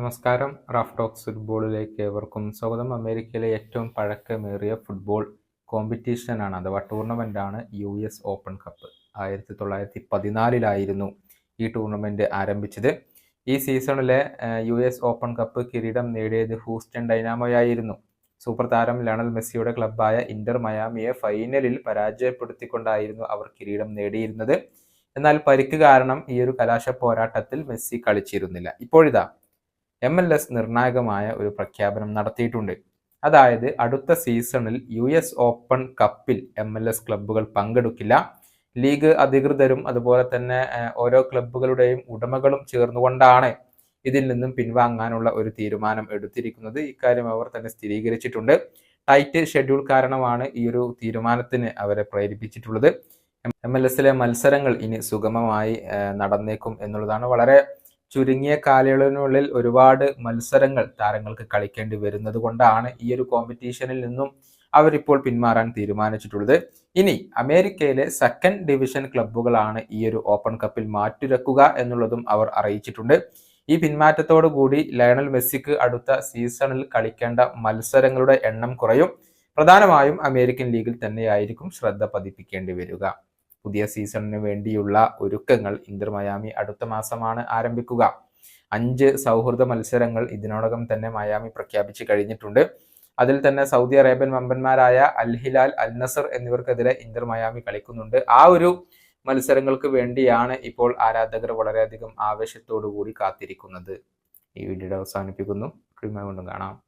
നമസ്കാരം. Raf talks ഫുട്ബോളിലേക്ക് ഏവർക്കും സ്വാഗതം. അമേരിക്കയിലെ ഏറ്റവും പഴക്കമേറിയ ഫുട്ബോൾ കോമ്പറ്റീഷനാണ് അഥവാ ടൂർണമെന്റ് ആണ് യു എസ് ഓപ്പൺ കപ്പ്. ആയിരത്തി തൊള്ളായിരത്തി പതിനാലിലായിരുന്നു ഈ ടൂർണമെന്റ് ആരംഭിച്ചത്. ഈ സീസണിലെ യു എസ് ഓപ്പൺ കപ്പ് കിരീടം നേടിയത് ഹൂസ്റ്റൺ ഡൈനാമോയായിരുന്നു. സൂപ്പർ താരം ലണൽ മെസ്സിയുടെ ക്ലബ്ബായ ഇന്റർ മയാമിയെ ഫൈനലിൽ പരാജയപ്പെടുത്തിക്കൊണ്ടായിരുന്നു അവർ കിരീടം നേടിയിരുന്നത്. എന്നാൽ പരിക്ക് കാരണം ഈ ഒരു കലാശ പോരാട്ടത്തിൽ മെസ്സി കളിച്ചിരുന്നില്ല. ഇപ്പോഴിതാ എം എൽ എസ് നിർണായകമായ ഒരു പ്രഖ്യാപനം നടത്തിയിട്ടുണ്ട്. അതായത് അടുത്ത സീസണിൽ യു എസ് ഓപ്പൺ കപ്പിൽ എം എൽ എസ് ക്ലബ്ബുകൾ പങ്കെടുക്കില്ല. ലീഗ് അധികൃതരും അതുപോലെ തന്നെ ഓരോ ക്ലബ്ബുകളുടെയും ഉടമകളും ചേർന്നുകൊണ്ടാണ് ഇതിൽ നിന്നും പിൻവാങ്ങാനുള്ള ഒരു തീരുമാനം എടുത്തിരിക്കുന്നത്. ഇക്കാര്യം അവർ തന്നെ സ്ഥിരീകരിച്ചിട്ടുണ്ട്. ടൈറ്റ് ഷെഡ്യൂൾ കാരണമാണ് ഈ ഒരു തീരുമാനത്തിന് അവരെ പ്രേരിപ്പിച്ചിട്ടുള്ളത്. എം എൽ എസിലെ മത്സരങ്ങൾ ഇനി സുഗമമായി നടന്നേക്കും എന്നുള്ളതാണ് വളരെ ചുരുങ്ങിയ കാലയളവിനുള്ളിൽ ഒരുപാട് മത്സരങ്ങൾ താരങ്ങൾക്ക് കളിക്കേണ്ടി വരുന്നത് കൊണ്ടാണ് ഈ ഒരു കോമ്പറ്റീഷനിൽ നിന്നും അവരിപ്പോൾ പിന്മാറാൻ തീരുമാനിച്ചിട്ടുള്ളത്. ഇനി അമേരിക്കയിലെ സെക്കൻഡ് ഡിവിഷൻ ക്ലബ്ബുകളാണ് ഈ ഒരു ഓപ്പൺ കപ്പിൽ മാറ്റുരക്കുക എന്നുള്ളതും അവർ അറിയിച്ചിട്ടുണ്ട്. ഈ പിന്മാറ്റത്തോടു കൂടി ലയണൽ മെസ്സിക്ക് അടുത്ത സീസണിൽ കളിക്കേണ്ട മത്സരങ്ങളുടെ എണ്ണം കുറയും. പ്രധാനമായും അമേരിക്കൻ ലീഗിൽ തന്നെയായിരിക്കും ശ്രദ്ധ പതിപ്പിക്കേണ്ടി വരിക. പുതിയ സീസണിന് വേണ്ടിയുള്ള ഒരുക്കങ്ങൾ ഇന്റർ മയാമി അടുത്ത മാസമാണ് ആരംഭിക്കുക. അഞ്ച് സൗഹൃദ മത്സരങ്ങൾ ഇതിനോടകം തന്നെ മയാമി പ്രഖ്യാപിച്ചു കഴിഞ്ഞിട്ടുണ്ട്. അതിൽ തന്നെ സൗദി അറേബ്യൻ വമ്പന്മാരായ അൽ ഹിലാൽ അൽ നസർ എന്നിവർക്കെതിരെ ഇന്റർ മയാമി കളിക്കുന്നുണ്ട്. ആ ഒരു മത്സരങ്ങൾക്ക് വേണ്ടിയാണ് ഇപ്പോൾ ആരാധകർ വളരെയധികം ആവേശത്തോടു കൂടി കാത്തിരിക്കുന്നത്. ഈ വീഡിയോ അവസാനിപ്പിക്കുന്നു. കൃത്യമായി കൊണ്ടും കാണാം.